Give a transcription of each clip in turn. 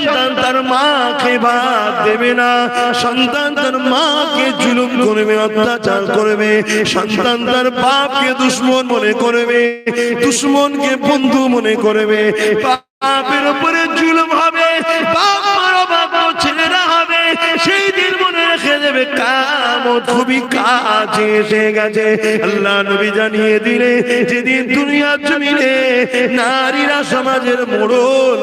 সন্তান তার মাকে ভাত দেবে না। সন্তান তার মাকে জুলুম করবে, অত্যাচার করবে। সন্তান তার বাপকে দুশ্মন মনে করবে, দুশ্মনকে বন্ধু মনে করবে। বাপের উপরে জুলুম হবে, বাপ মারো, বাপ ছেলেরা হবে। সেই দিন মনে রেখে দেবে কামত খুবই কাছে সমাজের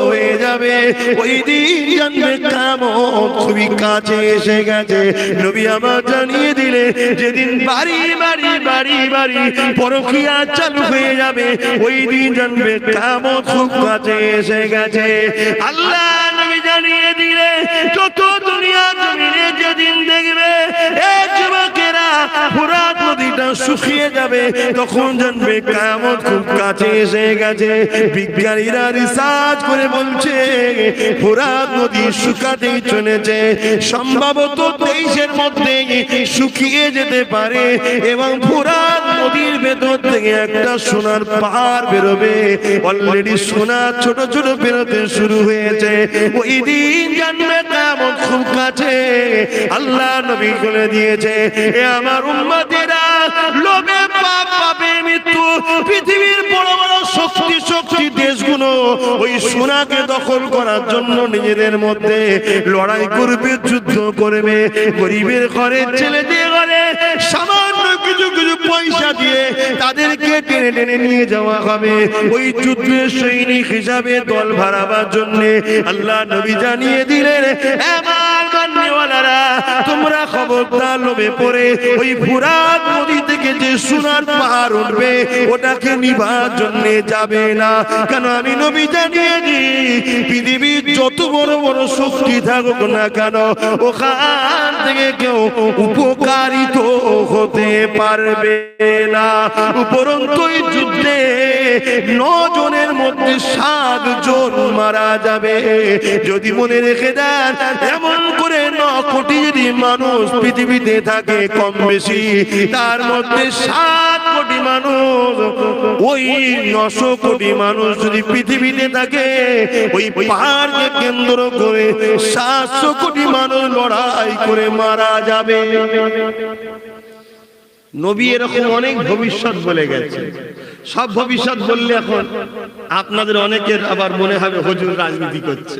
হয়ে যাবে, ওই দিন জানবে কামত খুবই কাছে এসে গেছে। নবী আমার জানিয়ে দিলে, যেদিন বাড়ি বাড়ি বাড়ি বাড়ি পরকিয়া চালু হয়ে যাবে, ওই দিন খুব কাছে এসে গেছে। আল্লাহ নবী জানিয়ে দিলে, যত দুনিয়া ফুরাত নদীটা শুকিয়ে যাবে, তখন জানবে কামত খুব কাছে এসে গেছে। বিজ্ঞানীরা রিসার্চ করে বলছে ফুরাত নদী শুকাতেই চলেছে। সম্ভবত তেইশের মধ্যে শুকিয়ে যেতে পারে এবং ফুরাত নদীর ভেতর থেকে একটা সোনার পাহাড় বেরোবে। অলরেডি সোনা ছোট ছোট বেরোতে শুরু হয়েছে। ওই দিন জানবে কেমন খুব কাছে আল্লাহ নবী করে দিয়েছে, এ আমার উম্মতেরা, লোভে পাপ পাবে মৃত্যু, পৃথিবীর বড় বড় শক্তি শক্তি দেশগুলো ওই সোনাকে দখল করার জন্য নিজেদের মধ্যে লড়াই করবে, যুদ্ধ করবে, গরিবের ঘরে, ছেলেদের ঘরে সামান্য কিছু কিছু পয়সা দিয়ে তাদেরকে টেনে টেনে নিয়ে যাওয়া হবে। ওই যুদ্ধের সৈনিক হিসাবে দল ভাড়াবার জন্য আল্লাহ নবী জানিয়ে দিলেন আমার তোমরা খবরদার লোভে পড়ে ওই ফুরাত নদী থেকে যে সোনার পাহাড় উঠবে, ওটাকে নিবার জন্য যাবে না। কেন আমি নবী জানিয়ে দিই পৃথিবীর যত বড় বড় শক্তি থাকুক না কেন, ওখান থেকে কেউ উপকারিত হতে পারবে না। উপরন্ত যুদ্ধে নজনের মধ্যে সাত জন মারা যাবে। যদি মনে রেখে দেন, এমন করে কোটি যদি মানুষ পৃথিবীতে থাকে কম বেশি। তার মধ্যে সাত কোটি মানুষ। ওই নশো কোটি মানুষ যদি পৃথিবীতে থাকে, ওই পাহাড়কে কেন্দ্র করে সাতশো কোটি মানুষ লড়াই করে মারা যাবে। নবী এরকম অনেক ভবিষ্যৎ বলে গেছে। সব ভবিষ্যৎ বললে এখন আপনাদের অনেকের আবার মনে হবে, হজুর রাজনীতি করছে।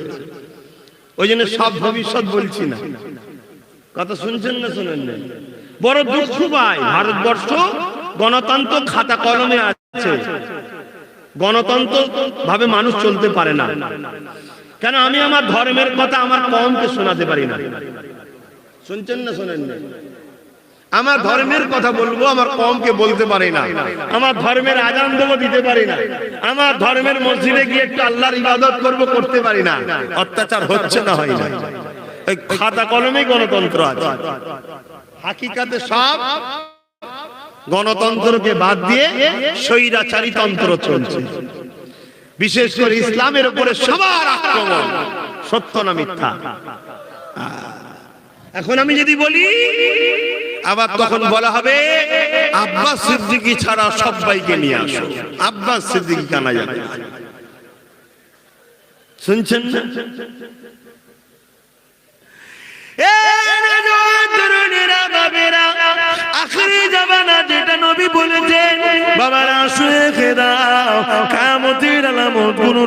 ওই জন্য সব ভবিষ্যৎ বলছি না। কথা শুনছেন না শুনেন না বড় দুঃখ পাই ভারতবর্ষ গণতন্ত্র খাতা কলমে আছে। গণতন্ত্র ভাবে মানুষ চলতে পারে না। কেন আমি আমার ধর্মের কথা আমার কমকে শোনাতে পারি না? শুনছেন না শোনেন না আমার ধর্মের কথা বলব, আমার কমকে বলতে পারি না। আমার ধর্মের আজান দেবো দিতে পারি না। আমার ধর্মের মসজিদে গিয়ে একটু আল্লাহর ইবাদত করব, করতে পারি না। অত্যাচার হচ্ছে না হয় না। খাতা কলমে গণতন্ত্র আছে। হাকিকাতে সব গণতন্ত্রকে বাদ দিয়ে স্বৈরাচারী তন্ত্র চলছে। বিশেষ করে ইসলামের উপরে সবার আক্রমণ, সত্য না মিথ্যা? এখন আমি যদি বলি, আবার তখন বলা হবে, আব্বাস সিদ্দিকি ছাড়া সবাইকে নিয়ে আসো। আব্বাস সিদ্দিকি কানা যাবে শুনছেন? না। এ তরুণেরা বাবেরা যেটা নবী বলেছেন। বাবারা শুয়ে খেদাও কামতির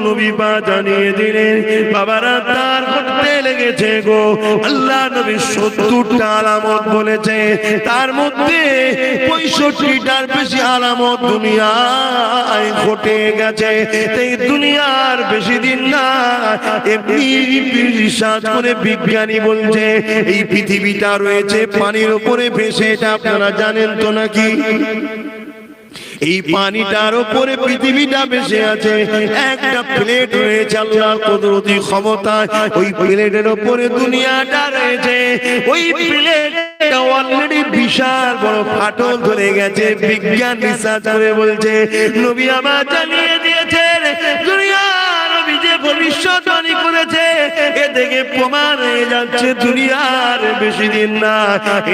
নবী বা জানিয়ে দিলেন। বাবারা তার করতে লেগেছে গো। আল্লাহ নবী সত্তরটা আলামত বলেছে। তার মধ্যে পঁয়ষট্টিটার বেশি আলামত দুনিয়ায় ঘটে গেছে। এই দুনিয়ার বেশি দিন না, এমনি রিসার্চ বিজ্ঞানী বলছে, এই পৃথিবীটা রয়েছে পানির উপরে ভেসে, এটা আপনারা জানেন তো নাকি? এই পানিটার উপরে পৃথিবীটা বেশি আছে। একটা প্লেট রয়েছে আল্লাহ কুদরতি ক্ষমতা ওই প্লেটের উপরে দুনিয়াটা রয়েছে। ওই প্লেট অলরেডি বিশাল বড় ফাটল ধরে গেছে। বিজ্ঞান রিসার্চ করে বলছে, নবী আমার জানিয়ে দিয়েছেন দুনিয়া নবী যে করেছে এ থেকে প্রমাণ হয়ে যাচ্ছে দুনিয়ার বেশি দিন না।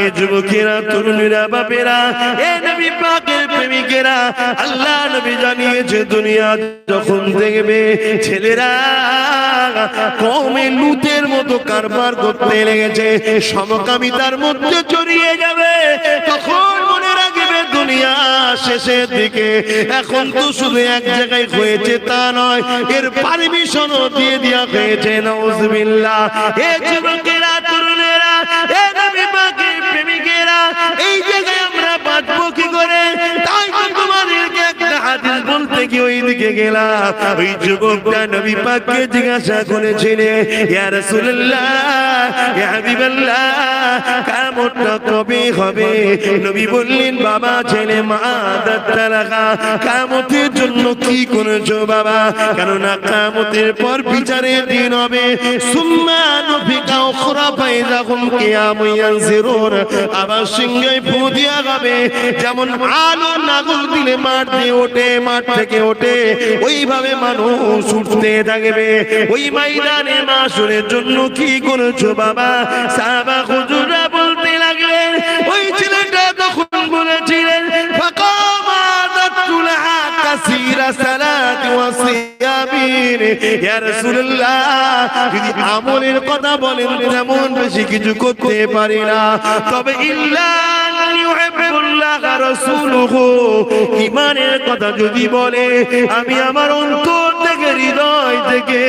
এ যুবকেরা, তরুণীরা, বাপেরা, এ নবী পাকের প্রেমিকেরা, আল্লাহ নবী জানিয়েছে, দুনিয়া যখন দেখবে, ছেলেরা কমে লুতের মতো কারবার করতে লেগেছে, সমকামিতার মধ্যে জড়িয়ে যাবে, তখন দুনিয়া শেষের দিকে। এখন তো শুধু এক জায়গায় হয়েছে তা নয়, এর পারমিশনও দিয়ে দেওয়া হয়েছে নওজবিল্লাহ এ যুবকেরা, তরুণেরা গেলাম। ওই যুবকটা নবী পাককে জিজ্ঞাসা করেছিলে, ইয়া রাসূলুল্লাহ ইয়া হাবিবাল্লাহ কিয়ামতটা কবে হবে। নবী বললেন, বাবা, ছেলে মা দাত্তা লাগা জন্য কি করেছ বাবা কেননা কিয়ামতের পর বিচারের দিন হবে। সুম্মা নফিকা উখরা ফাইজাহুম কিয়ামুন ইয়ানজিরুন। আবার সিংহে ফু দিয়া যাবে। যেমন আলো নাগল দিলে মাঠ দিয়ে ওঠে, মাঠ থেকে ওঠে। ওইভাবে মানুষ উঠতে থাকবে। ওই ময়দানে মাসুরের জন্য কি করেছ বাবা সাহাবা হুজুরা আমলের কথা বলেন তেমন বেশি কিছু করতে পারি না। তবে ইউহিব্বুল্লাহ কথা যদি বলে, আমি আমার অন্তর থেকে, হৃদয় থেকে,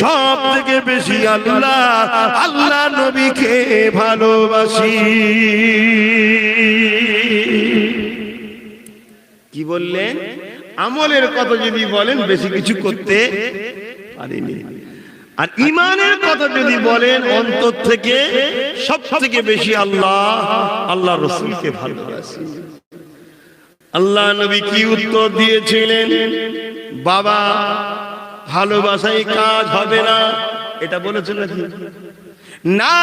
সব থেকে বেশি আল্লাহ আল্লাহ নবীকে ভালোবাসি। কি বললেন? আমলের কথা যদি বলেন, বেশি কিছু করতে পারিনি। আর ইমানের কথা যদি বলেন, অন্তর থেকে সব থেকে বেশি আল্লাহ আল্লাহ রসুলকে ভালোবাসি। আল্লাহ নবী কি উত্তর দিয়েছিলেন? বাবা, ভালোবাসায় কাজ হবে না। এটা বলেছেন নাকি? না।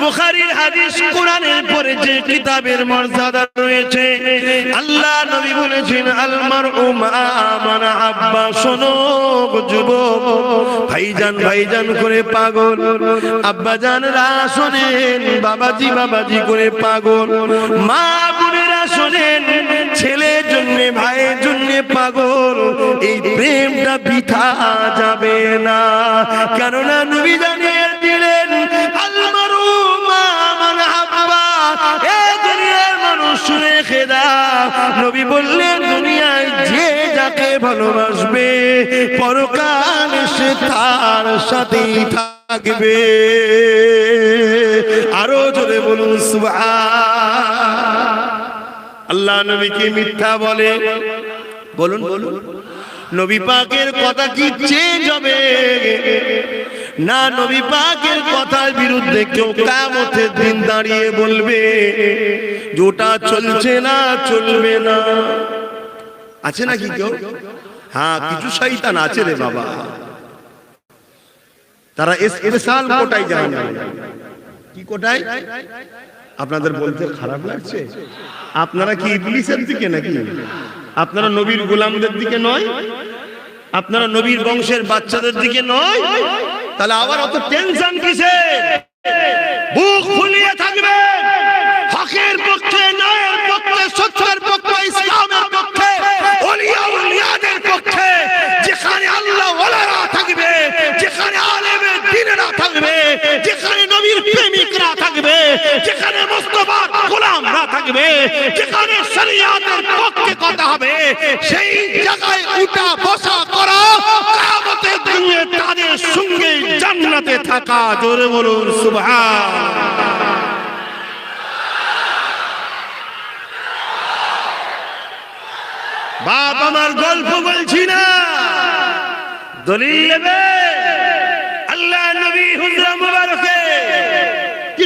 বুখারীর হাদিস কোরআনের পরে যে কিতাবের মর্যাদা রয়েছে, আল্লাহ নবী বলেছেন আলমার মান আব্বা শোনো ভাইজান ভাইজান করে পাগল। আব্বা শোনেন, বাবাজি বাবাজি করে পাগল। মা বোনেরা শোনেন, ছেলের জন্য, ভাইয়ের জন্য পাগল। এই প্রেমটা বৃথা যাবে না। কেননা নবী জানিয়ে নবী বললেন, দুনিয়ায় যে যাকে ভালোবাসবে, পরকাল সে তার সাথেই থাকবে। আরও জোরে বলুন আল্লাহ নবীকে মিথ্যা বলে? বলুন বলুন। নবী পাকের কথা কি চেঞ্জ হবে না, নবী পাকের কথার বিরুদ্ধে কেউ কামতের দিন দাঁড়িয়ে বলবে। যেটা চলছে না চলবে না। আছে নাকি কেউ? হ্যাঁ কিছু শয়তান আছে রে বাবা। তারা স্পেশাল কোটায় যায়? না কি কোটায় আপনাদের বলতে খারাপ লাগছে? আপনারা কি ইবলিসের দিকে নাকি? আপনারা নবীর গোলামদের দিকে নয়? আপনারা নবীর বংশের বাচ্চাদের দিকে নয়? তাহলে আবার অত টেনশন কিসে বুক ফুলিয়ে থাকবে। থাকবে, যেখানে শরিয়াতের পক্ষে কথা হবে, সেই জায়গায় উঠা বসা করা কিয়ামতের দিনে তাদের সঙ্গে জান্নাতে থাকা। জোরে বলুন, সুবহান। বাপ আমার গল্প বলছি না। দলিল নেবে?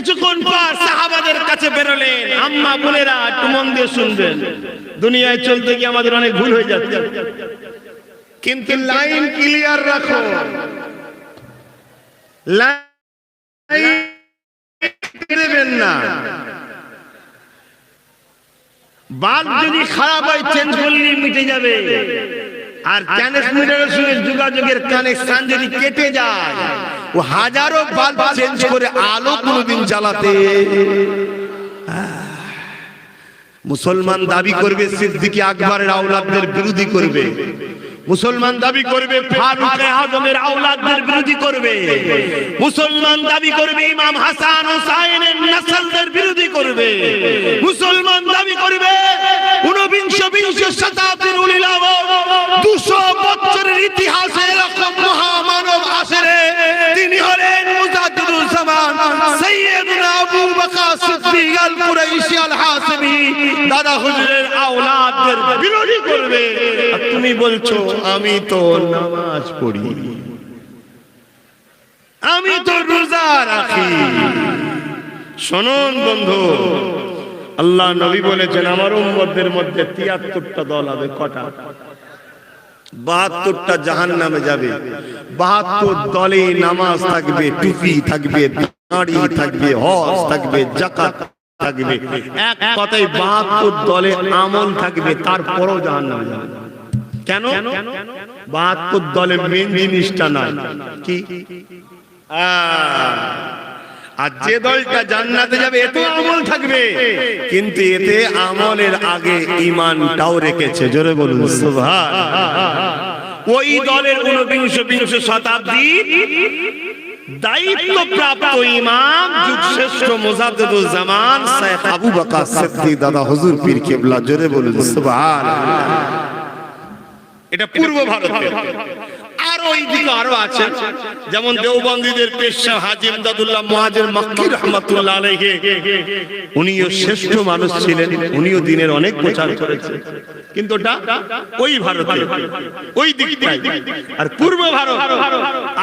কিছুক্ষণ পর সাহাবাদের কাছে বেরোলেন। আম্মা, বোনেরা, একটু মন দিয়ে শুনবেন। দুনিয়ায় চলতে গিয়ে আমাদের অনেক ভুল হয়ে যাচ্ছে। কিন্তু লাইন ক্লিয়ার রাখো। না। বাল্ব যদি খারাপ হয় চেঞ্জ করলে মিটে যাবে। আর ট্রান্সমিটারের সঙ্গে যোগাযোগের কানেকশন যদি কেটে যায় ও হাজারো বাল্ব চেঞ্জ করে আলো কোনোদিন জ্বালাতে। মুসলমান দাবি করবে সিদ্দিকী আকবরের আওলাদদের বিরোধী করবে। মুসলমান দাবি করবে ফারুক আজমের আওলাদদের বিরোধী করবে। মুসলমান দাবি করবে ইমাম হাসান হুসাইনের নসলদের বিরোধী করবে। মুসলমান দাবি করবে ঊনবিংশ বিংশ শতাব্দীর উলিল আমর দুশো তুমি বলছো, আমি তো নামাজ পড়ি। আমি তো রোজা রাখি। শুনুন বন্ধু, আল্লাহ নবী বলেছেন, আমার উম্মতদের মধ্যে তিয়াত্তরটা দল হবে, কটা? বাহাত্তরটা জাহান নামে যাবে। বাহাত্তর দলে নামাজ থাকবে, টুপি থাকবে দাঁড়ি থাকবে হজ থাকবে, জাকাত থাকবে, এক বাহাত্তর দলে আমল থাকবে, তারপরও জাহান নামে যাবে কেন? বাহাত্তর দলে মেন জিনিসটা নয় কি? আর যে দলটা জান্নাতে যাবে এতে আমল থাকবে। কিন্তু এতে আমলের আগে ইমানটাও রেখেছে। জোরে বলুন, সুবহান। ওই দলের ঊনবিংশ বিংশ শতাব্দী দায়িত্ব ইমাম যুগ শ্রেষ্ঠ মুজাদ্দিদুল জামান আবু বকর দাদা হুজুর পীর কেবলা জোরে বলুন, সুবহানাল্লাহ। এটা পূর্ব ভারতে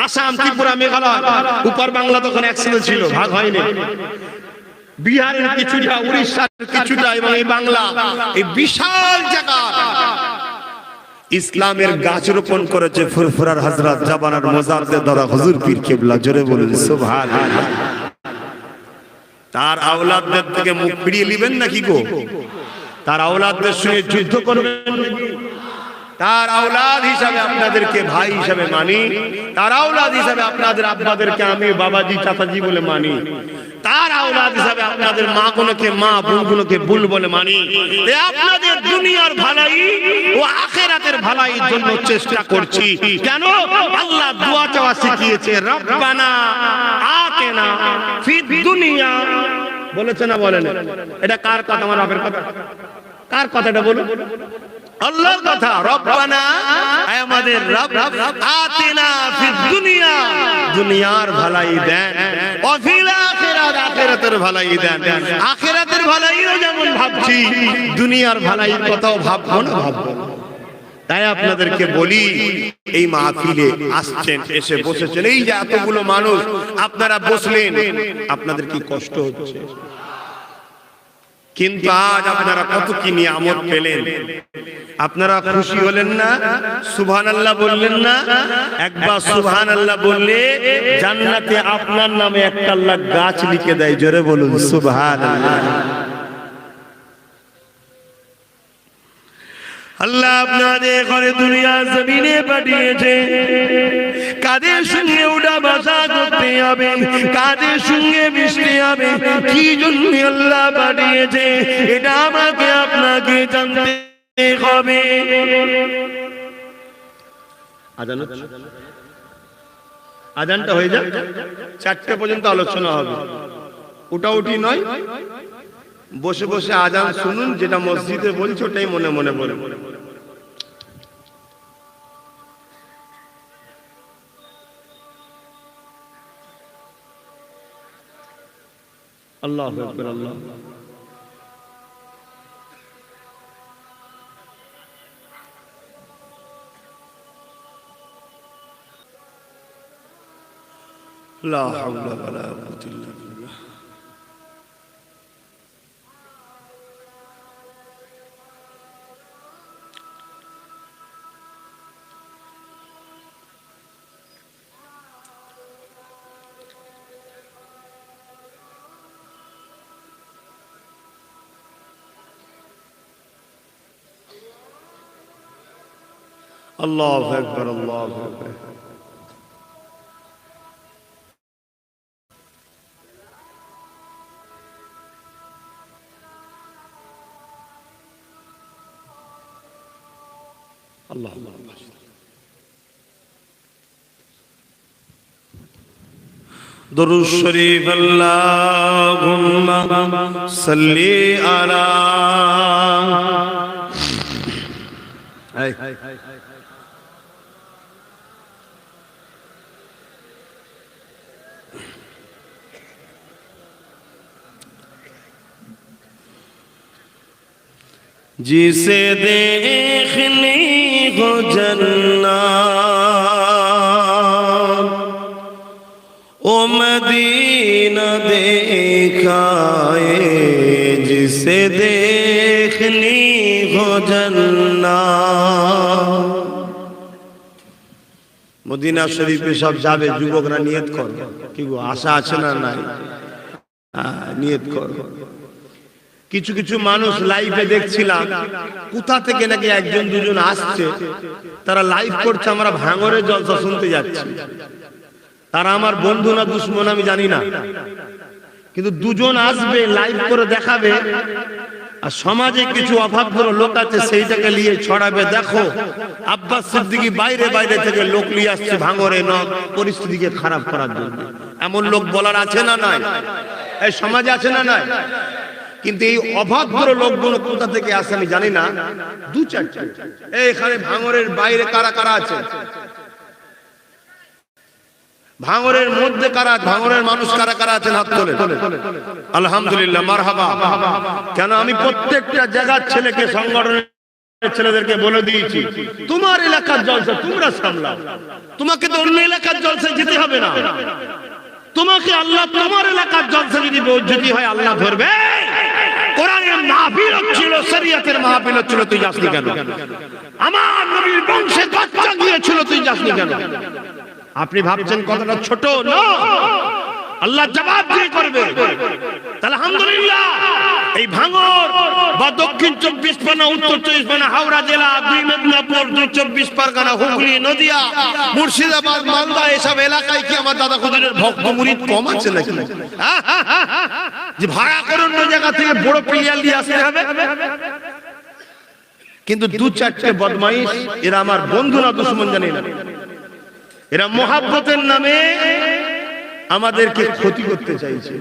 আসাম, ত্রিপুরা, মেঘালয়, উপর বাংলা তখন একসাথে ছিল, ভাগ হয়নি। বিহারের কিছুটা, উড়িষ্যার কিছুটা এবং এই বাংলা, এই বিশাল জায়গা। ইসলামের গাছ রোপণ করেছে ফুরফুরার হজরত জাবানার মোজাদ্দে দ্বারা। হুজুর পীর কেবলা, জোরে বলুন তার আওলাদদের থেকে মুখ ফিরিয়ে নেবেন নাকি গো? তার আওলাদদের সঙ্গে যুদ্ধ করবেন? তার আওলাদ হিসাবে আপনাদেরকে ভাই হিসাবে মানি। তার আওলাদ হিসাবে আপনাদের আপনাদেরকে আমি বাবাজি, চাচাজি বলে মানি। তার আওলাদ হিসাবে আপনাদের মা গুলোকে মা বোনগুলোকে বুল বলে মানি। আপনাদের দুনিয়ার ভালাই ও আখেরাতের ভালাইয়ের জন্য চেষ্টা করছি। কেন? আল্লাহ দোয়া চাওয়া শিখিয়েছে, রব্বানা আতেনা ফিদ দুনিয়া। বলেছে না বলেন? এটা কার কথা? আমার বাপের কথা। কার কথাটা বলুন? আল্লাহর কথা, রব্বানা আমাদের রব আতিনা ফিদ দুনিয়া। দুনিয়ার ভালাই দেন ও ফিল আখিরাত, আখিরাতের ভালাই দেন। আখিরাতের ভালাইও যেমন ভাবছি, দুনিয়ার ভালাই কথাও ভাববো না, ভাববো তাই আপনাদেরকে বলি, এই মাহফিলে আসছেন, এসে বসেছেন। এই যে এতগুলো মানুষ, আপনারা বসলেন, আপনাদের কি কষ্ট হচ্ছে? কিন্তু আজ আপনারা কত কি নিয়ামত পেলেন? আপনারা খুশি হলেন না? সুভান আল্লাহ বললেন না? একবার সুভান আল্লাহ বললে জান্নাতে আপনার নামে একটা আল্লাহ গাছ লিখে দেয়। জোরে বলুন সুবহান আল্লাহ আল্লাহ আপনাদের ঘরে দুনিয়া জমিনে পাঠিয়েছে। কাদের সঙ্গে ওটা বাসা করতে হবে, কাদের সঙ্গে মিশতে হবে, কি জন্য আল্লাহ পাঠিয়েছে, এটা আমাকে আপনাকে জানতে হবে? আজানটা হয়ে যাক, চারটে পর্যন্ত আলোচনা হবে। ওটা উঠি নয়, বসে বসে আজান শুনুন, যেটা মসজিদে বলছে ওটাই মনে মনে বলে اللہ اکبر اللہ۔ لا حول ولا قوة الا بالله اللہ اکبر اللہ اکبر۔ اللہ درود شریف اللہم صلی علی۔ जिसे देखने को जन्ना ओ मदीना देखाए जिसे देखनी हो जन्ना মদিনা শরীফে সব যাবে যুবকরা নিয়ত কর কি গো আশা আছে না নাই হ্যাঁ, নিয়ত কর কিছু কিছু মানুষ লাইভে দেখছিলাম, কোথা থেকে নাকি একজন দুজন আসছে, তারা লাইভ করছে, আমরা ভাঙরে জলসা শুনতে যাচ্ছি। তারা আমার বন্ধু না দুশ্মন আমি জানি না। কিন্তু দুজন আসবে লাইভ করে দেখাবে, আর সমাজে কিছু অভাবগ্রস্ত লোক আছে, সেইটাকে নিয়ে ছড়াবে, দেখো, আব্বাস সিদ্দিকি বাইরে বাইরে থেকে লোক নিয়ে আসছে ভাঙরে ন, পরিস্থিতিকে খারাপ করার জন্য। এমন লোক বলার আছে না নাই? এই সমাজে আছে না নাই? কিন্তু এই অভদ্র লোকগুলো কোথা থেকে আসে আমি জানি না। দু চারটে। এখানে ভাঙরের বাইরে কারা কারা আছে? ভাঙরের মধ্যে কারা ভাঙরের মানুষ কারা কারা আছেন? হাত তোলে আলহামদুলিল্লাহ, মারহাবা। কেন আমি প্রত্যেকটা জায়গার ছেলেকে, সংগঠনের ছেলেদেরকে বলে দিয়েছি, তোমার এলাকার জলসা তোমরা সামলাও। তোমাকে তো অন্য এলাকার জলসা যেতে হবে না। তোমাকে আল্লাহ তোমার এলাকার জলসা যদি হয়, আল্লাহ ধরবে। ছিল ছিল তুই কেন? আমার তুই কেন? আপনি ভাবছেন কথাটা ছোট আল্লাহ জবাব দিয়ে করবে। তাহলে আলহামদুলিল্লাহ। এই ভাঙর বা দক্ষিণ চব্বিশ পরগনা, উত্তর চব্বিশ পরগনা, হাওড়া জেলা, দুই মেদিনীপুর, দুই চব্বিশ পরগনা, হুগলি, নদিয়া, মুর্শিদাবাদ, মালদা, এসব এলাকায় কি আমার দাদা খুদিনের ভক্ত মুরিদ কম নাকি? হ্যাঁ? যে ভাড়া করে অন্য জায়গা থেকে বড় প্লেয়ার নিয়ে আসতে হবে? কিন্তু দু চারটে বদমাইশ, এরা আমার বন্ধু না দুশ্মন জানি না। এরা মহাব্বতের নামে আমাদেরকে ক্ষতি করতে চাইছে।